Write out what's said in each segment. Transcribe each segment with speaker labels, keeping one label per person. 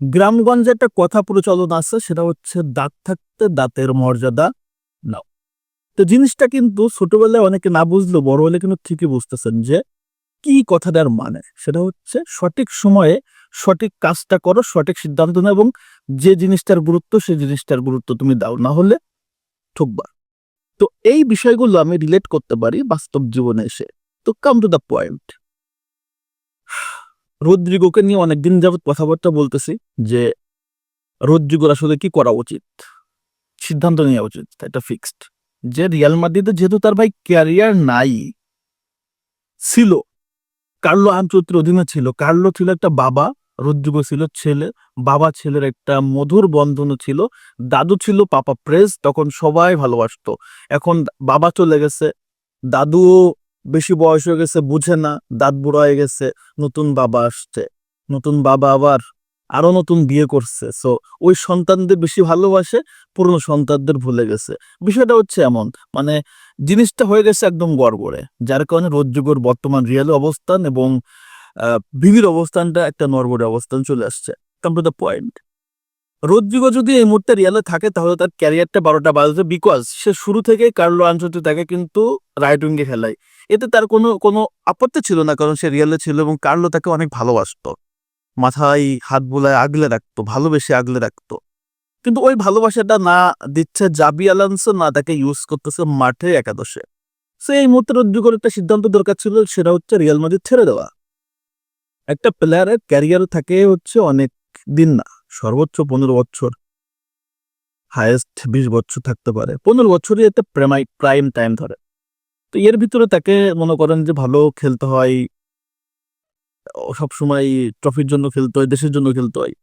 Speaker 1: গ্রামগঞ্জে একটা কথা প্রচলন আছে, সেটা হচ্ছে দাঁত থাকতে দাঁতের মর্যাদা নাও। তো জিনিসটা কিন্তু ছোটবেলায় অনেকে না বুঝলেও বড় হলে কিন্তু ঠিকই বুঝতেছেন যে কি কথাটার মানে। সেটা হচ্ছে সঠিক সময়ে সঠিক কাজটা করো, সঠিক সিদ্ধান্ত নাও এবং যে জিনিসটার গুরুত্ব, সেই জিনিসটার গুরুত্ব তুমি দাও, না হলে ঠকবা। তো এই বিষয়গুলো আমি রিলেট করতে পারি বাস্তব জীবনে এসে। তো কাম টু দ্য পয়েন্ট রদ্রিগোকে নিয়ে অনেকদিন যাবৎ কথাবার্তা বলতেছি যে রদ্রিগোর আসলে কি করা উচিত? সিদ্ধান্ত নেওয়া উচিত, এটা ফিক্সড যে রিয়াল মাদ্রিদে যেহেতু তার ভাই ক্যারিয়ার নাই, ছিল, কার্লো আনচত্রের অধীনে ছিল, কার্লো ছিল একটা বাবা, রদ্রিগো ছিল ছেলে, বাবা ছেলের একটা মধুর বন্ধন ছিল, দাদু ছিল পাপা প্রেস, তখন সবাই ভালোবাসতো। এখন বাবা চলে গেছে, দাদুও বেশি বয়স হয়ে গেছে, বুঝে না, দাঁত বুড়ো হয়ে গেছে, নতুন বাবা আসছে। নতুন বাবা আবার আরও নতুন বিয়ে করছে। সো ওই সন্তানদের বেশি ভালোবাসে, পুরনো সন্তানদের ভুলে গেছে। বিষয়টা হচ্ছে এমন মানে জিনিসটা হয়ে গেছে একদম গড়গড়ে, যার কারণে রোজযুগর বর্তমান রিয়াল অবস্থান এবং ভিভির অবস্থানটা একটা নরবরে অবস্থান চলে আসছে। Come to the point Rodrygo যদি এই মুহূর্তে রিয়ালে থাকে, তাহলে তার ক্যারিয়ারটা বারোটা বাজবে বিকজ সে শুরু থেকে কার্লো আনচোতি তাকে কিন্তু রাইট উইঙ্গে খেলায় এতে তার কোনো কোনো আপত্তি ছিল না, কারণ সে রিয়ালে ছিল এবং কার্লো তাকে অনেক ভালোবাসতো। মাথায় হাত বোলায় আগলে রাখতো, ভালোবেসে আগলে রাখতো। কিন্তু ওই ভালোবাসাটা না দিচ্ছে জাবি আলান্সো, না তাকে ইউজ করতেছে মাঠে একাদশে। সো এই মুহূর্তে রোদ্রিগোর একটা সিদ্ধান্ত দরকার ছিল, সেটা হচ্ছে রিয়াল মাদ্রিদ ছেড়ে দেওয়া। একটা প্লেয়ারের ক্যারিয়ার থাকে হচ্ছে অনেক দিন না। সর্বোচ্চ পনেরো বছর হায়েস্ট বিশ বছর থাকতে পারে। পনেরো বছরই একটা প্রেমাই প্রাইম টাইম ধরে। তো এর ভিতরে তাকে মনে করেন যে ভালো খেলতে হয় সব সময় ট্রফির জন্য খেলতে হয়, দেশের জন্য খেলতে হয়।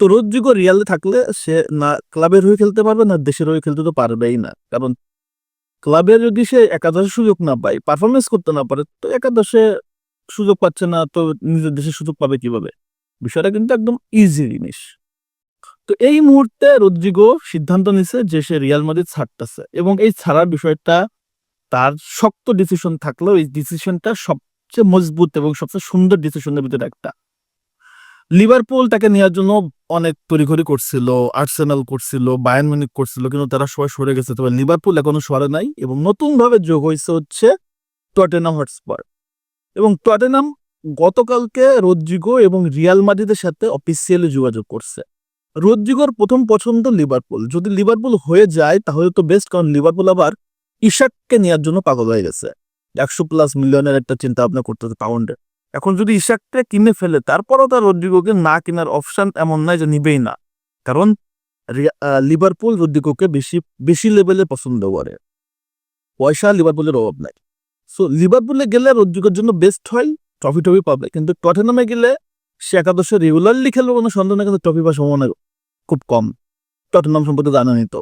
Speaker 1: তো রোদ্রিগো রিয়ালে থাকলে সে না ক্লাবের হয়ে খেলতে পারবে না দেশের হয়ে খেলতে তো পারবেই না। কারণ ক্লাবের যদি সে একাদশে সুযোগ না পায় পারফরমেন্স করতে না পারে, তো একাদশে সুযোগ পাচ্ছে না, তো নিজের দেশে সুযোগ পাবে কীভাবে? বিষয়টা কিন্তু একদম ইজি জিনিস। তো এই মুহূর্তে রদ্রিগো সিদ্ধান্ত নিছে যে সে রিয়াল মাদ্রিদ ছাড়তেছে এবং এই ছাড়ার বিষয়টা তার শক্ত ডিসিশন থাকলেও এই ডিসিশনটা সবচেয়ে মজবুত এবং সবচেয়ে সুন্দর ডিসিশনের ভিতরে একটা। লিভারপুল তাকে নেওয়ার জন্য অনেক তড়িঘড়ি করছিল, আর্সেনাল করছিল বায়ান মিউনিক করছিল, কিন্তু তারা সবাই সরে গেছে। তবে লিভারপুল এখনও সরে নাই এবং নতুনভাবে যোগ হয়েছে হচ্ছে টটেনাম হটস্পার। এবং টটেনাম গতকালকে রদ্রিগো এবং রিয়াল মাদ্রিদের সাথে অফিসিয়ালি যোগাযোগ করছে। রদ্রিগোর প্রথম পছন্দ লিভারপুল। যদি লিভারপুল হয়ে যায়, তাহলে তো বেস্ট কারণ লিভারপুল আবার ইশাককে নেওয়ার জন্য পাগল হয়ে গেছে। একশো প্লাস মিলিয়নের একটা চিন্তা ভাবনা করতেছে পাউন্ডে এখন যদি ইশাককে কিনে ফেলে, তারপরও তার রদ্রিগোকে না কেনার অপশন এমন নয় যে নিবেই না। কারণ লিভারপুল রোদ্রিগোকে বেশি বেশি লেভেলে পছন্দ করে। পয়সা লিভারপুলের অভাব নাই। সো লিভারপুলে গেলে রদ্রিগোর জন্য বেস্ট হয় ট্রফি টফি পাবে। কিন্তু টটেনামে গেলে সে একাদশে রেগুলারলি খেলবে কোনো সন্দেহ নেই, কিন্তু ট্রফি পাওয়ার সম্ভাবনা খুব কম। টটেনাম সম্পর্কে জানেনি তো।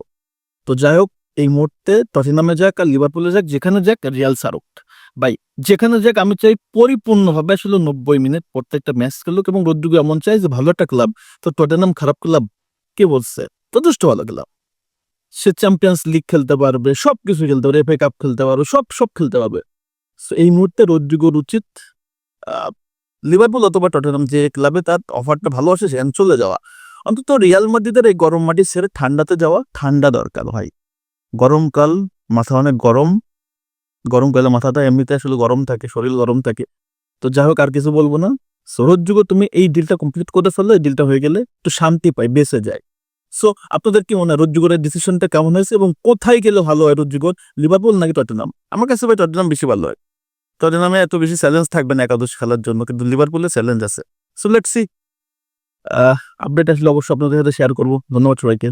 Speaker 1: তো যাই হোক, এই মুহূর্তে টটেনামে যাক আর লিভারপুলে যাক, যেখানে যাক, রিয়াল সারুক ভাই, যেখানে যাক, আমি চাই পরিপূর্ণভাবে আসলে নব্বই মিনিট প্রত্যেকটা ম্যাচ খেলুক এবং রদ্রিগো এমন চাই যে ভালো একটা ক্লাব, তো টটেনাম খারাপ ক্লাব কে বলছে? যথেষ্ট ভালো ক্লাব। সে চ্যাম্পিয়ন্স লিগ খেলতে পারবে সব কিছু খেলতে পারবে এফএ কাপ খেলতে পারবে, সব সব খেলতে পারবে। এই মুহূর্তে রদ্রিগোর উচিত লিভারপুল অথবা টটেনাম যে ক্লাবে তার অফারটা ভালো আসে সেখানে চলে যাওয়া। অন্তত রিয়াল মাদ্রিদের এই গরম মাটি ছেড়ে ঠান্ডাতে যাওয়া ঠান্ডা দরকার ভাই। গরমকাল মাথা অনেক গরম। গরমকালে মাথাটা এমনিতে আসলে গরম থাকে, শরীর গরম থাকে। তো যাই হোক, আর কিছু বলব না। সরোজ যুগ, তুমি এই ডিলটা কমপ্লিট করে ফেললে, এই ডিলটা হয়ে গেলে একটু শান্তি পাই, বেঁচে যায় সো আপনাদের কি মনে হয় রোজযুগের ডিসিশনটা কেমন হয়েছে এবং কোথায় গেলে ভালো হয় রোজযুগর লিভারপুল নাকি টটেনাম আমার কাছে ভাই টটেনাম বেশি ভালো হয়। টটেনামে এত বেশি চ্যালেঞ্জ থাকবে না একাদশ খেলার জন্য, কিন্তু লিভারপুলে চ্যালেঞ্জ আছে। সো লেটস আপডেট আসলে অবশ্যই আপনাদের সাথে শেয়ার করব। ধন্যবাদ সবাইকে।